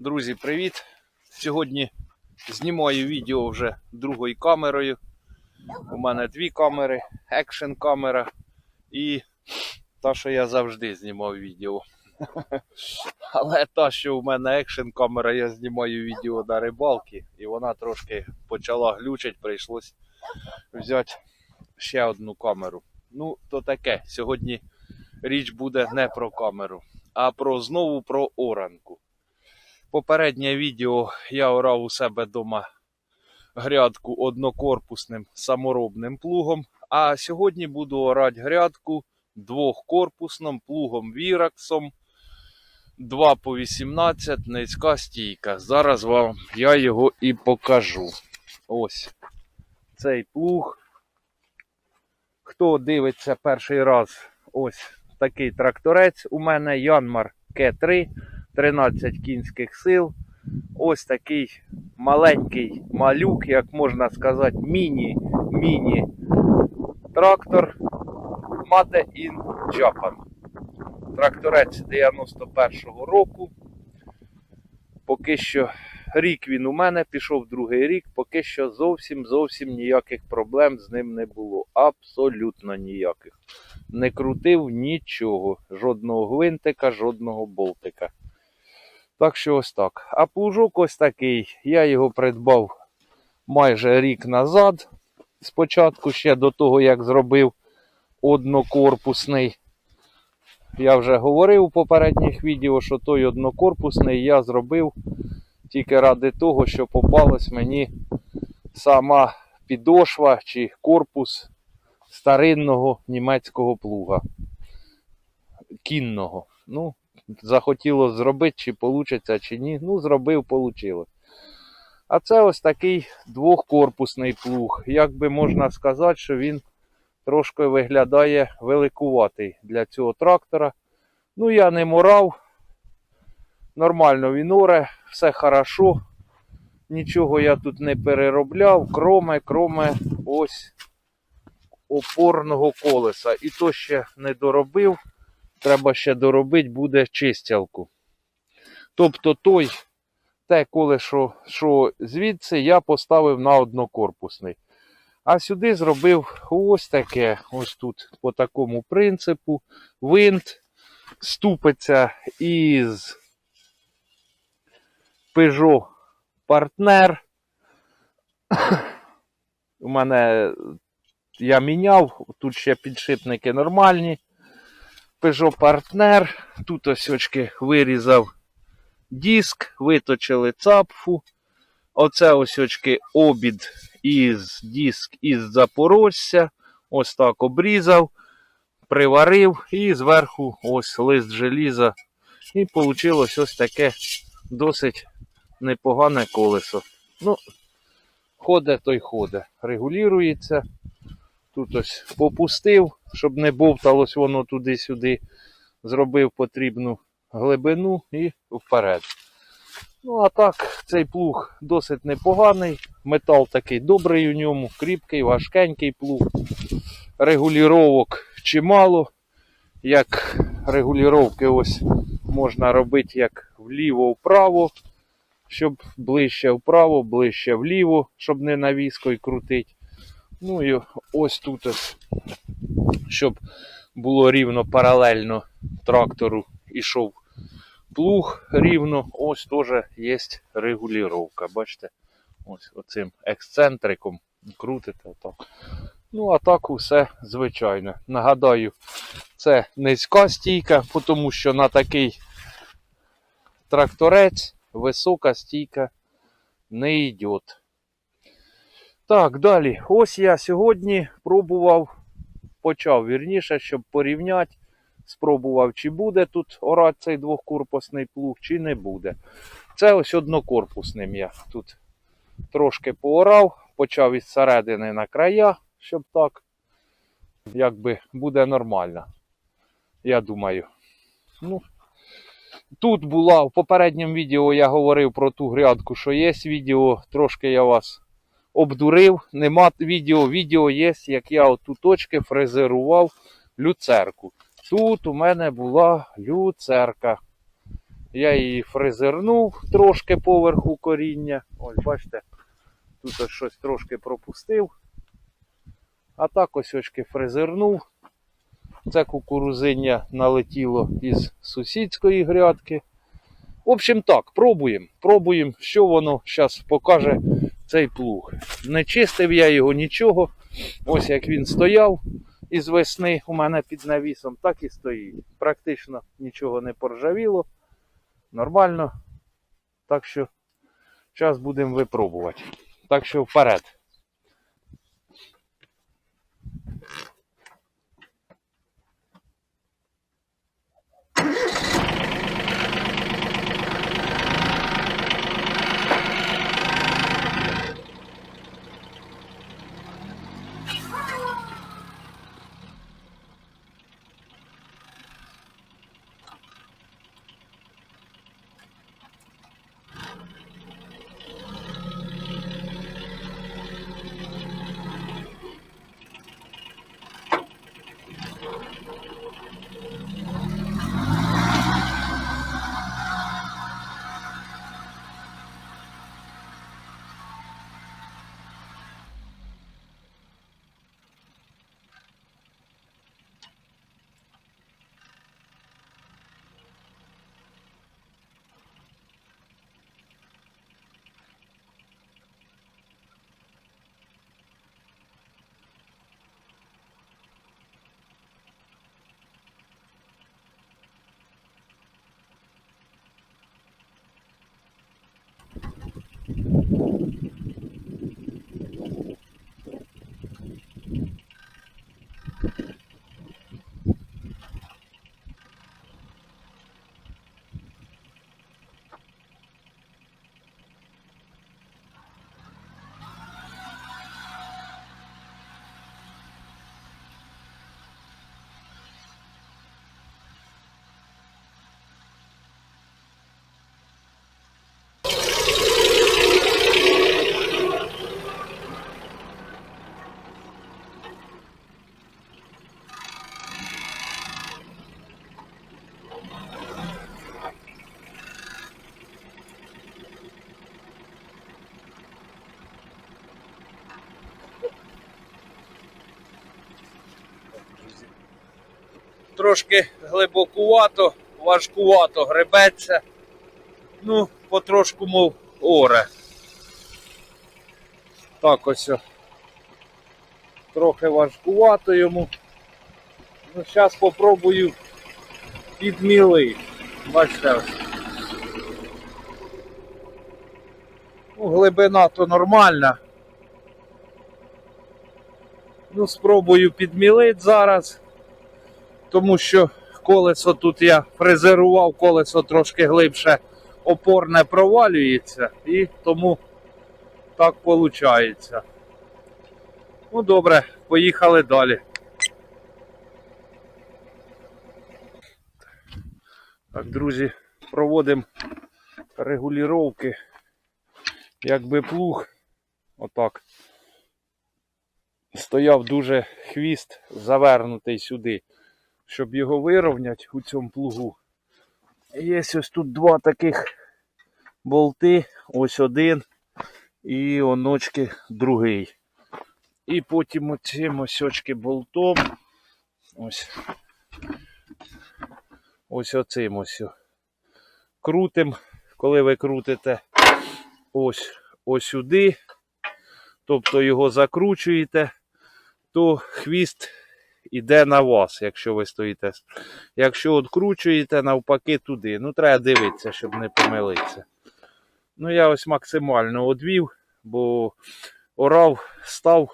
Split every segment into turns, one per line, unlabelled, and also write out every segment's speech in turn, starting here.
Друзі, привіт! Сьогодні знімаю відео вже другою камерою. У мене дві камери, екшн камера і та, що я завжди знімав відео. Але та, що у мене екшн камера, я знімаю відео на рибалки, і вона трошки почала глючить, прийшлось взяти ще одну камеру. Ну, то таке. Сьогодні річ буде не про камеру, а про знову про оранку. Попереднє відео я орав у себе вдома грядку однокорпусним саморобним плугом. А сьогодні буду орати грядку двохкорпусним плугом Віраксом 2 по 18 низька стійка. Зараз вам я його і покажу. Ось цей плуг. Хто дивиться перший раз, ось такий тракторець. У мене Янмар К3. 13 кінських сил. Ось такий маленький малюк, як можна сказати, міні-міні трактор Made in Japan. Тракторець 91-го року. Поки що рік він у мене пішов другий рік, поки що зовсім зовсім ніяких проблем з ним не було. Абсолютно ніяких. Не крутив нічого, жодного гвинтика, жодного болтика. Так що ось так. А плужок ось такий. Я його придбав майже рік назад. Спочатку ще до того, як зробив однокорпусний. Я вже говорив у попередніх відео, що той однокорпусний я зробив тільки ради того, що попалась мені сама підошва чи корпус старинного німецького плуга. Кінного. Ну, захотіло зробити, чи вийде, чи ні. Ну, зробив, вийшло. А це ось такий двохкорпусний плуг. Як би можна сказати, що він трошки виглядає великуватий для цього трактора. Ну, я не морав. Нормально він оре, все хорошо. Нічого я тут не переробляв, кроме, кроме ось опорного колеса. І то ще не доробив треба ще доробити буде чистялку. Тобто той, те колесо, що звідси я поставив на однокорпусний. А сюди зробив ось таке, ось тут по такому принципу. Винт ступиться із Peugeot партнер. У мене я міняв, тут ще підшипники нормальні. Peugeot партнер. Тут ось очки вирізав диск, виточили цапфу. Оце ось очки обід із диск із Запорожця. Ось так обрізав, приварив і зверху ось лист желіза. І вийшло ось таке досить непогане колесо. Ну, ходить, й ходить. Регулюється. Тут ось попустив, щоб не бовталось воно туди-сюди. Зробив потрібну глибину і вперед. Ну, а так, цей плуг досить непоганий. Метал такий добрий у ньому, кріпкий, важкенький плуг. Регулювок чимало. Як регулювання ось можна робити як вліво-вправо, щоб ближче вправо, ближче вліво, щоб не навіскою крутити. Ну і ось тут, ось, щоб було рівно паралельно трактору ішов плуг рівно, ось теж є регулювання. Бачите, ось оцим ексцентриком крутите. Отак. Ну, а так усе звичайно. Нагадаю, це низька стійка, тому що на такий тракторець висока стійка не йде. Так, далі. Ось я сьогодні пробував, почав вірніше, щоб порівняти. Спробував, чи буде тут орати цей двохкорпусний плуг, чи не буде. Це ось однокорпусним я тут трошки поорав, почав із середини на края, щоб так, якби буде нормально. Я думаю. Ну, Тут була в попередньому відео я говорив про ту грядку, що є відео, трошки я вас обдурив. Нема відео. Відео є, як я оту точки фрезерував люцерку. Тут у мене була люцерка. Я її фрезернув трошки поверху коріння. Ось бачите, тут ось щось трошки пропустив. А так ось очки фрезернув. Це кукурузиння налетіло із сусідської грядки. В общем так, пробуємо. Пробуємо, що воно зараз покаже цей плуг. Не чистив я його нічого. Ось як він стояв із весни у мене під навісом, так і стоїть. Практично нічого не поржавіло. Нормально. Так що зараз будемо випробувати. Так що вперед. Thank you. Трошки глибокувато, важкувато гребеться. Ну, потрошку, мов оре. Так ось. Трохи важкувато йому. Ну, зараз попробую підміли. Бачите. Ну, глибина то нормальна. Ну, спробую підмілити зараз тому що колесо тут я фрезерував, колесо трошки глибше опорне провалюється і тому так виходить. Ну добре, поїхали далі. Так, друзі, проводимо регулювання. Якби плуг, отак, стояв дуже хвіст завернутий сюди щоб його вирівняти у цьому плугу. Є ось тут два таких болти, ось один і оночки другий. І потім оцим ось очки болтом. Ось ось оцим ось. Крутим, коли ви крутите ось ось сюди, тобто його закручуєте, то хвіст іде на вас, якщо ви стоїте. Якщо откручуєте, навпаки, туди. Ну, треба дивитися, щоб не помилитися. Ну, я ось максимально одвів, бо орав, став,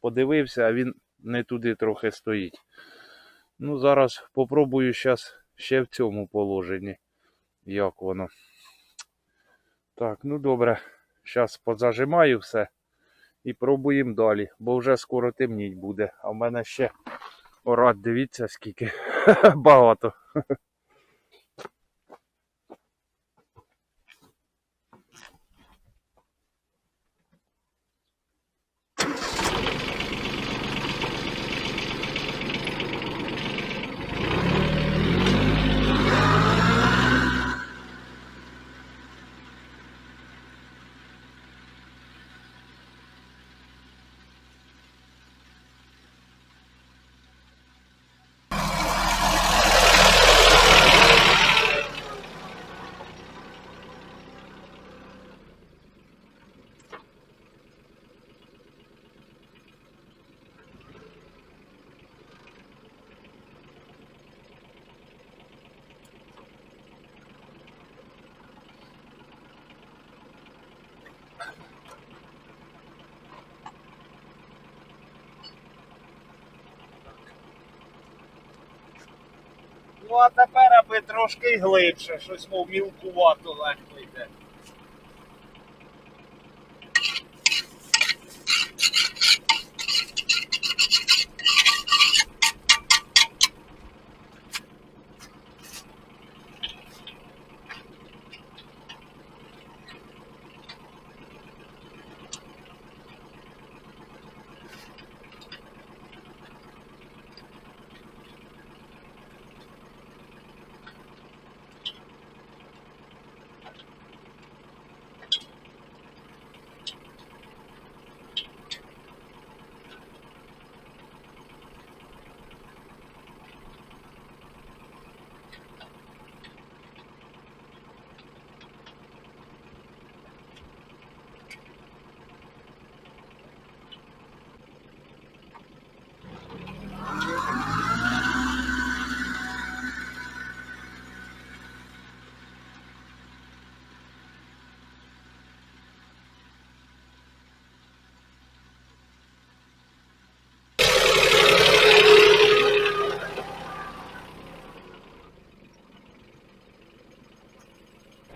подивився, а він не туди трохи стоїть. Ну, зараз попробую зараз ще в цьому положенні. Як воно. Так, ну добре. Зараз позажимаю все і пробуємо далі, бо вже скоро темніть буде. А в мене ще орад, дивіться, скільки багато.
Ну а тепер аби трошки глибше, щось мов мілкувато легко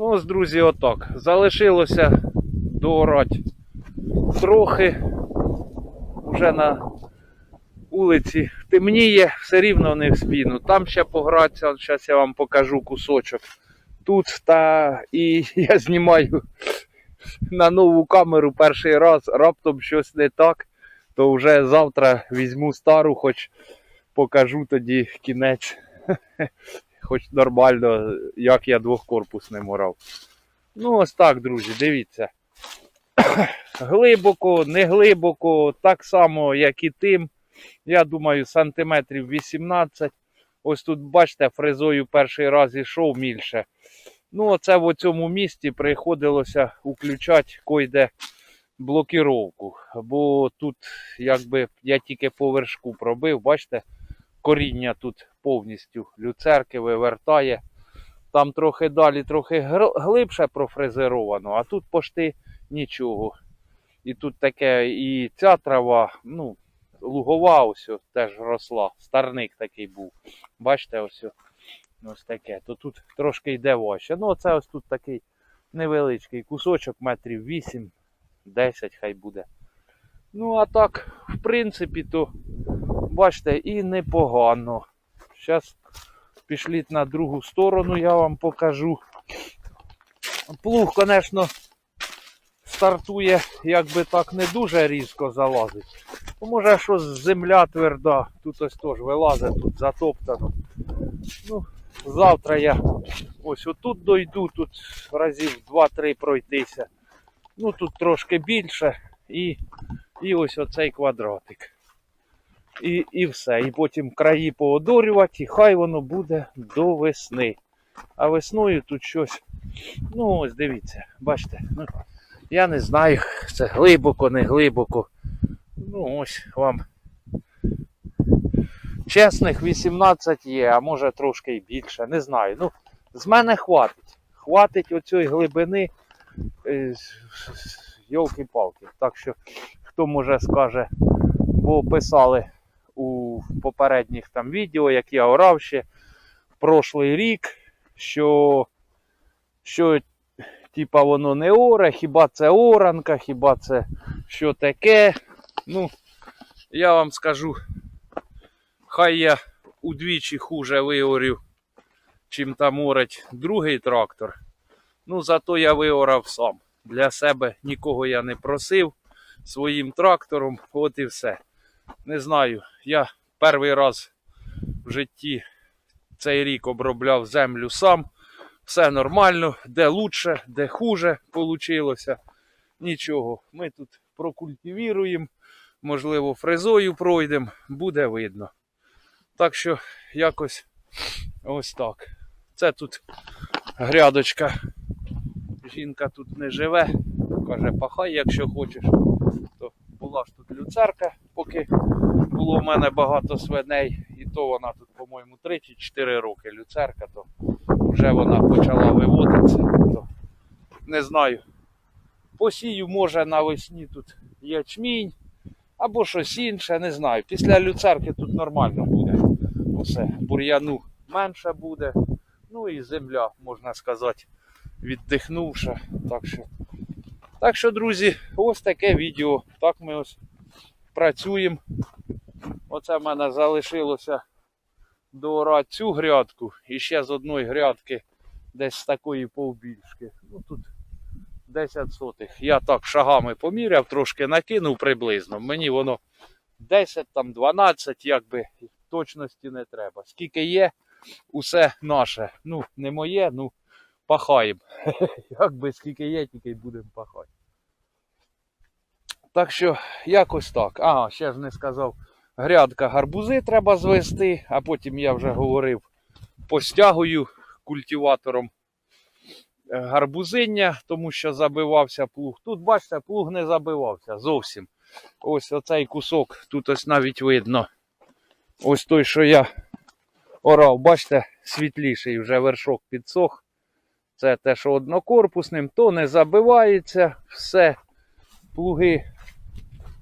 Ну, ось, друзі, отак. Залишилося доорати трохи. Уже на вулиці темніє, все рівно не в спіну. Там ще погратися, зараз я вам покажу кусочок. Тут та і я знімаю на нову камеру перший раз, раптом щось не так, то вже завтра візьму стару, хоч покажу тоді кінець. Хоч нормально, як я двохкорпусний морав. Ну, ось так, друзі, дивіться. Глибоко, не глибоко, так само, як і тим. Я думаю, сантиметрів 18. Ось тут, бачите, фрезою перший раз ішов мільше. Ну, оце в цьому місці приходилося включати койде блокіровку. Бо тут, якби я тільки по вершку пробив, бачите, коріння тут повністю люцерки вивертає. Там трохи далі, трохи глибше профрезеровано, а тут пошти нічого. І тут таке, і ця трава, ну, лугова ось теж росла. Старник такий був. Бачите, ось ось таке. То тут трошки йде важче. Ну, оце ось тут такий невеличкий кусочок, метрів 8, 10 хай буде. Ну, а так, в принципі, то, бачите, і непогано. Зараз пішліть на другу сторону, я вам покажу. Плуг, звісно, стартує, якби так не дуже різко залазить. Ну, Може, що земля тверда, тут ось теж вилазить, тут затоптано. Ну, завтра я ось отут дойду, тут разів 2-3 пройтися. Ну тут трошки більше і, і ось оцей квадратик. І, і все. І потім краї поодорювати, і хай воно буде до весни. А весною тут щось. Ну ось дивіться, бачите. Ну, я не знаю, це глибоко, не глибоко. Ну ось вам. Чесних 18 є, а може трошки і більше, не знаю. Ну, з мене хватить. Хватить оцієї глибини. е, Йолки-палки. Так що, хто може скаже, бо писали у попередніх там відео, як я орав ще в прошлий рік, що, що типа воно не оре, хіба це оранка, хіба це що таке. Ну, я вам скажу, хай я удвічі хуже виорів, чим там орить другий трактор. Ну, зато я виорав сам. Для себе нікого я не просив своїм трактором, от і все. Не знаю, я перший раз в житті цей рік обробляв землю сам. Все нормально, де лучше, де хуже получилося. Нічого. Ми тут прокультивіруємо, можливо, фрезою пройдемо, буде видно. Так що якось ось так. Це тут грядочка. Жінка тут не живе. Каже, пахай, якщо хочеш. То була ж тут люцерка, поки було в мене багато свиней. І то вона тут, по-моєму, 3 чи 4 роки люцерка, то вже вона почала виводитися. То не знаю. Посію, може, навесні тут ячмінь або щось інше, не знаю. Після люцерки тут нормально буде. Усе. Бур'яну менше буде. Ну і земля, можна сказати, віддихнувша. Так що, так що, друзі, ось таке відео. Так ми ось працюємо. Оце в мене залишилося доорати цю грядку і ще з одної грядки десь з такої повбільшки. Ну тут 10 сотих. Я так шагами поміряв, трошки накинув приблизно. Мені воно 10 там 12, якби точності не треба. Скільки є, усе наше. Ну, не моє, ну пахаємо. Якби скільки є, тільки й будемо пахати. Так що, якось так. Ага, ще ж не сказав. Грядка гарбузи треба звести, а потім я вже говорив, постягую культиватором е, гарбузиння, тому що забивався плуг. Тут, бачите, плуг не забивався зовсім. Ось оцей кусок, тут ось навіть видно. Ось той, що я орав, бачите, світліший вже вершок підсох. Це те, що однокорпусним, то не забивається, все, плуги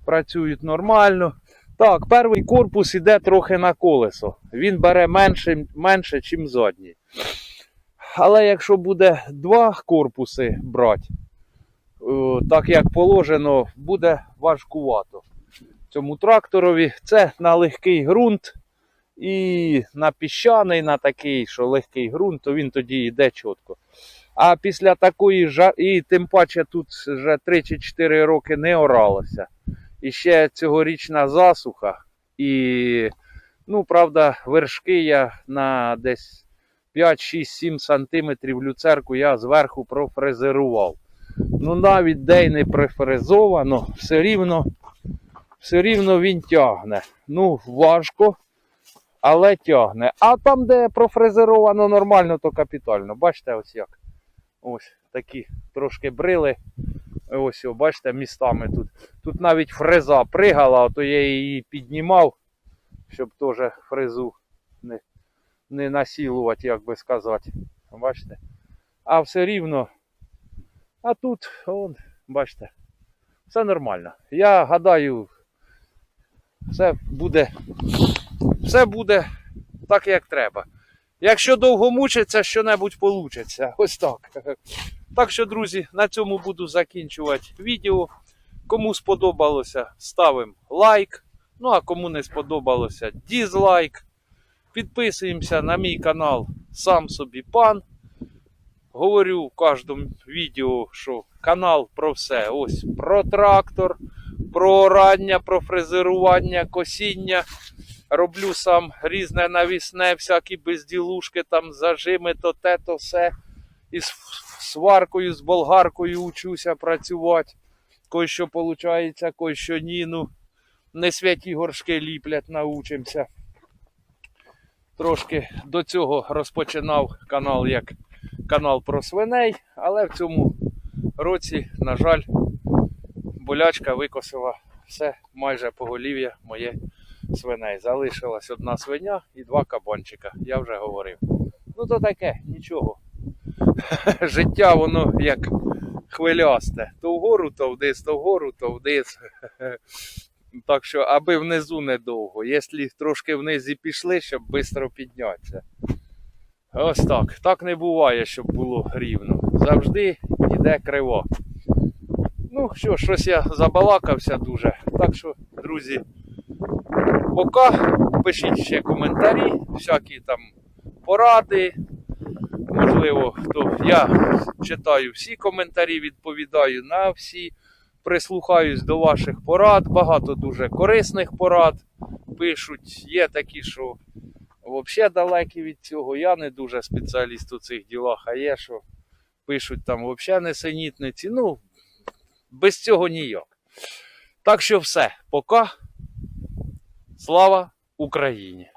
працюють нормально. Так, перший корпус іде трохи на колесо. Він бере менше, менше ніж задній. Але якщо буде два корпуси брати, так як положено, буде важкувато. Цьому тракторові це на легкий ґрунт і на піщаний, на такий, що легкий ґрунт, то він тоді йде чітко. А після такої і тим паче тут вже 3 чи 4 роки не оралося. І ще цьогорічна засуха. І, ну, правда, вершки я на десь 5, 6, 7 сантиметрів люцерку я зверху профрезерував. Ну, навіть де й не профрезовано, все рівно, все рівно він тягне. Ну, важко, але тягне. А там, де профрезеровано нормально, то капітально. Бачите, ось як. Ось такі трошки брили. Ось, о, бачите, містами тут. Тут навіть фреза пригала, а то я її піднімав, щоб теж фрезу не, не насілувати, як би сказати. Бачите? А все рівно. А тут, он, бачите, все нормально. Я гадаю, все буде, все буде так, як треба. Якщо довго мучиться, що-небудь вийде. Ось так. Так що, друзі, на цьому буду закінчувати відео. Кому сподобалося, ставимо лайк. Ну а кому не сподобалося, дізлайк. Підписуємося на мій канал Сам собі пан. Говорю в кожному відео, що канал про все. Ось про трактор, про орання, про фрезерування, косіння. Роблю сам різне навісне, всякі безділушки, там зажими, то те, то все. І сваркою, з болгаркою учуся працювати. Кой що виходить, кой що ні. Ну, не святі горшки ліплять, научимося. Трошки до цього розпочинав канал як канал про свиней, але в цьому році, на жаль, болячка викосила все майже поголів'я моє свиней. Залишилась одна свиня і два кабанчика, я вже говорив. Ну то таке, нічого. Життя воно як хвилясте. То вгору, то вниз, то вгору, то вниз. Так що, аби внизу недовго. Якщо трошки вниз і пішли, щоб швидко піднятися. Ось так. Так не буває, щоб було рівно. Завжди йде криво. Ну що, щось я забалакався дуже. Так що, друзі, пока. Пишіть ще коментарі, всякі там поради. Можливо, хто я читаю всі коментарі, відповідаю на всі. Прислухаюсь до ваших порад. Багато дуже корисних порад пишуть. Є такі, що взагалі далекі від цього. Я не дуже спеціаліст у цих ділах, а є, що пишуть там взагалі несенітниці. Ну, без цього ніяк. Так що все, пока. Слава Україні!